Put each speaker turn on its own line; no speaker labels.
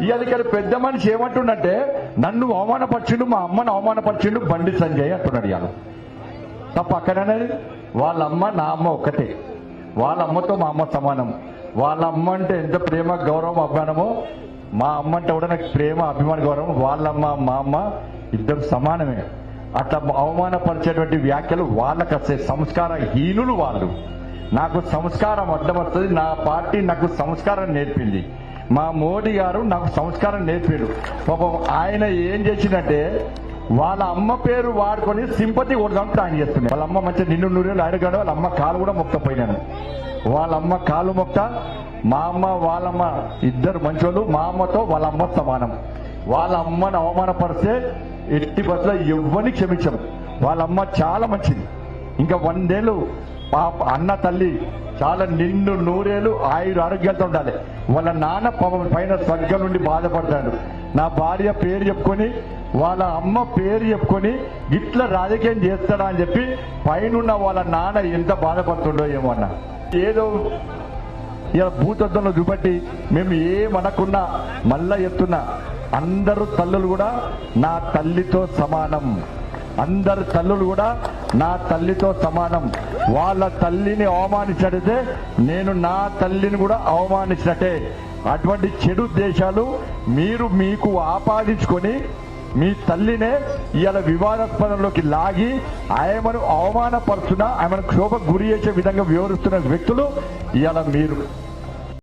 ఇవాళ ఇక్కడ పెద్ద మనిషి ఏమంటుండంటే నన్ను అవమానపరిచిండు మా అమ్మను అవమానపరిచిండు బండి సంజయ్ అంటున్నాడు ఇవాళ తప్ప అక్కడనేది? వాళ్ళ అమ్మ నా అమ్మ ఒక్కటే. వాళ్ళ అమ్మతో మా అమ్మ సమానం. వాళ్ళ అమ్మ అంటే ఎంత ప్రేమ గౌరవం అభిమానమో మా అమ్మ అంటే కూడా నాకు ప్రేమ అభిమాన గౌరవం వాళ్ళమ్మ మా అమ్మ ఇద్దరు సమానమే. అట్లా అవమానపరిచేటువంటి వ్యాఖ్యలు వాళ్ళకి వస్తే సంస్కార హీనులు వాళ్ళు. నాకు సంస్కారం అడ్డం వస్తుంది నా పార్టీ నాకు సంస్కారం నేర్పింది. మా మోడీ గారు నాకు సంస్కారం నేర్పాడు పాపం ఆయన ఏం చేసిందంటే వాళ్ళ అమ్మ పేరు వాడుకొని సింపతి కొడదాం ఆయన చేస్తుంది వాళ్ళ అమ్మ మంచి నిన్ను నూరేళ్ళు అడగాడు వాళ్ళ అమ్మ కాలు కూడా మొక్క పోయినాను వాళ్ళ అమ్మ కాలు మొక్క మా అమ్మ వాళ్ళమ్మ ఇద్దరు మంచోళ్ళు మా అమ్మతో వాళ్ళ అమ్మ సమానం. వాళ్ళ అమ్మను అవమానపరిస్తే ఎట్టి బస్సులో ఎవ్వరిని క్షమించం వాళ్ళ అమ్మ చాలా మంచిది. ఇంకా వందేళ్ళు పాప అన్న తల్లి చాలా నిండు నూరేలు ఆయుడు ఆరోగ్యాలతో ఉండాలి. వాళ్ళ నాన్న పైన స్వర్గం నుండి బాధపడతాడు. నా భార్య పేరు చెప్పుకొని వాళ్ళ అమ్మ పేరు చెప్పుకొని ఇట్లా రాజకీయం చేస్తాడా అని చెప్పి పైన వాళ్ళ నాన్న ఎంత బాధపడుతుండో ఏమో అన్న. ఏదో ఇలా భూతత్వంలో చూపెట్టి మేము ఏమనకున్నా మళ్ళా చెప్తున్నా అందరూ తల్లులు కూడా నా తల్లితో సమానం. అందరు తల్లులు కూడా నా తల్లితో సమానం. వాళ్ళ తల్లిని అవమానించడితే నేను నా తల్లిని కూడా అవమానించినట్టే. అటువంటి చెడు దేశాలు మీరు మీకు ఆపాదించుకొని మీ తల్లినే ఇవాళ వివాదాస్పదంలోకి లాగి ఆయమను అవమానపరుచున్న ఆమెను క్షోభకు గురి చేసే విధంగా వివరిస్తున్న వ్యక్తులు ఇవాళ మీరు.